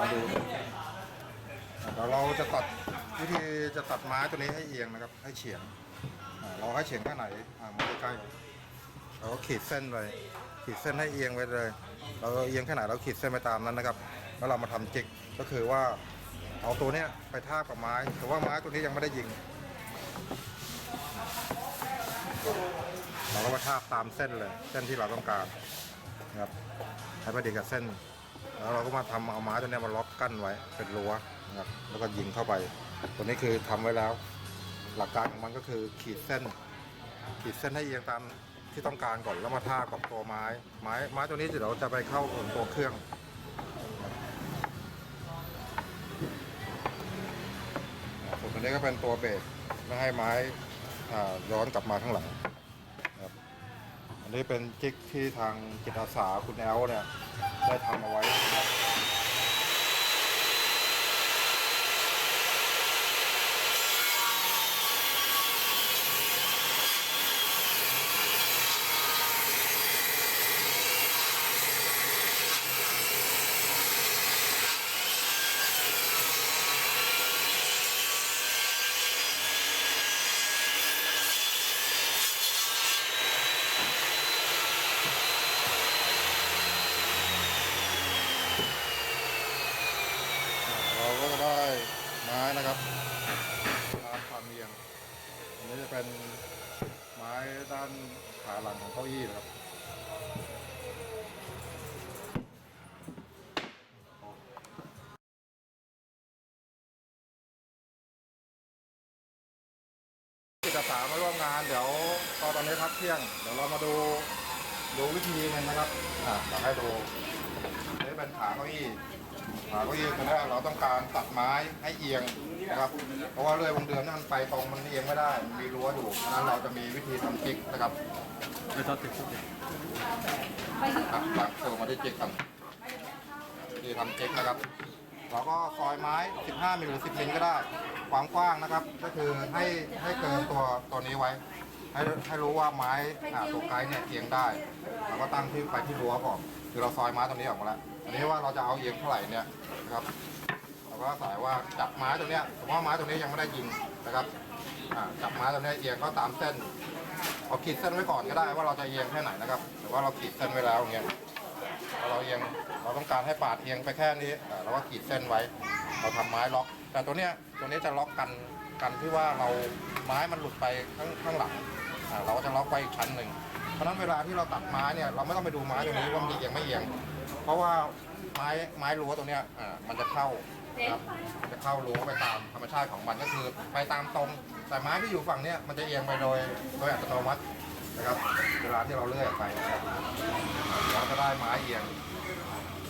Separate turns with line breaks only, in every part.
มาดูเดี๋ยวเราจะตัดวิธีจะตัดไม้ตัวนี้ให้เอียงนะครับ ให้เฉียงเราให้เฉียงแค่ไหนมาใกล้เราขีดเส้นไปขีดเส้นให้เอียงไปเลย เราเอียงแค่ไหนเราขีดเส้นไปตามนั้นนะครับ แล้วเรามาทำจิกก็คือว่าเอาตัวเนี้ยไปทาบกับไม้แต่ว่าไม้ตัวนี้ยังไม่ได้ยิง เราก็มาทาบตามเส้นเลย เส้นที่เราต้องการนะครับให้พอดีกับเส้น แล้วเราก็มาทำเอาไม้ตัวนี้มาล็อกกั้นไว้เป็นรั้วนะครับแล้วก็ยิงเข้าไป ตัวนี้คือทำไว้แล้ว หลักการของมันก็คือขีดเส้น ขีดเส้นให้เอียงตามที่ต้องการก่อนแล้วมาทากับตัวไม้ ไม้ไม้ตัวนี้เดี๋ยวเราจะไปเข้ากับตัวเครื่องส่วนตัวนี้ก็เป็นตัวเบรกไม่ให้ไม้ย้อนกลับมาข้างหลัง อันนี้เป็นจิกที่ทางจิตอาสาคุณแอลเนี่ยได้ทำเอาไว้นะครับ เราก็จะได้ไม้นะครับตามความเรียง อันนี้จะเป็นไม้ด้านขาหลังของ เก้าอี้นะครับจิตอาสามาร่วมงานเดี๋ยวตอนตอนนี้พักเที่ยง เดี๋ยวเรามาดูดูวิธีกันนะครับอ่าจะให้ดูนี่เป็นขาเก้าอี้ขาเก้าอี้ตัวนี้เราต้องการตัดไม้ให้เอียง นะครับ เพราะว่าเลื่อยวงเดือนนี่มันไปตรงมันเอียงไม่ได้มันมีรั้วอยู่ฉะนั้นเราจะมีวิธีทำจิกนะครับ
ไม่ต้องติดติด
อะหลังเติมมาที่จิกกันวิธีทำจิกนะครับเราก็ซอยไม้ 15มิลหรือ10มิลก็ได้ ความกว้างนะครับ ก็คือให้ให้เกินตัวตัวนี้ไว้ ให้ให้รู้ว่าไม้อ่าตัวไกด์เนี่ยเอียงได้เราก็ตั้งที่ไปที่รั้วก่อนคือเราซอยไม้ตรงนี้ออกมาแล้วอันนี้ว่าเราจะเอาเอียงเท่าไหร่เนี่ยนะครับ ก็สายว่าจับไม้ตรงเนี้ยสมมติว่าไม้ตรงนี้ยังไม่ได้ยิงนะครับอ่าจับไม้ตรงเนี้ยเอียงก็ตามเส้นเอาขีดเส้นไว้ก่อนก็ได้ว่าเราจะเอียงแค่ไหนนะครับแต่ว่าเราขีดเส้นไว้แล้วอย่างเงี้ยพอเราเอียงเราต้องการให้ปาดเอียงไปแค่นี้อ่าเราก็ขีดเส้นไว้ เราทำไม้ล็อก แต่ตัวเนี้ยตัวนี้จะล็อกกันกันที่ว่าเราไม้มันหลุดไปข้างข้างหลังอ่าเราก็จะล็อกไว้อีกชั้นหนึ่งเพราะฉะนั้นเวลาที่เราตัดไม้เนี่ยเราไม่ต้องไปดูไม้ตรงนี้ว่ามันเอียงไม่เอียง เพราะว่าไม้ไม้รั้วตรงเนี้ยอ่ามันจะเข้า ครับจะเข้ารั้วไปตามธรรมชาติของมันก็คือไปตามตรง แต่ไม้ที่อยู่ฝั่งเนี้ยมันจะเอียงไปโดยโดยอัตโนมัตินะครับเวลาที่เราเลื่อยออกไปนะครับเราจะได้ไม้เอียง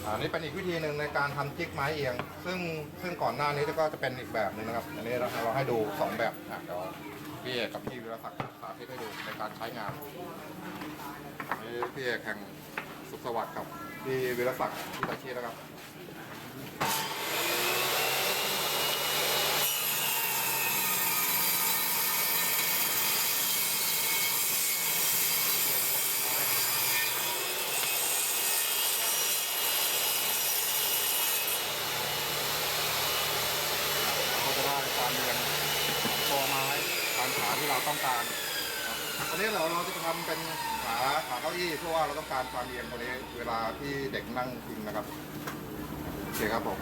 อันนี้เป็นอีกวิธีหนึ่งในการทำจิกไม้เอียง ซึ่งซึ่งก่อนหน้านี้ก็จะเป็นอีกแบบหนึ่งนะครับ อันนี้เราเราให้ดูสองแบบอะเดี๋ยวพี่เอกกับพี่วิรศักดิ์สาธิตให้ดูในการใช้งานนนี้พี่เอกแห่งสุขสวัสดิ์กับพี่วิรศักดิ์ที่ตาชีนะครับ เราก็ จะได้ความเรียงของตัวไม้การขาที่เราต้องการครับอันนี้เราเราจะทำเป็นขาขาเก้าอี้เพราะว่าเราต้องการความเรียงตรงนี้เวลาที่เด็กนั่งพิงนะครับโอเคครับผม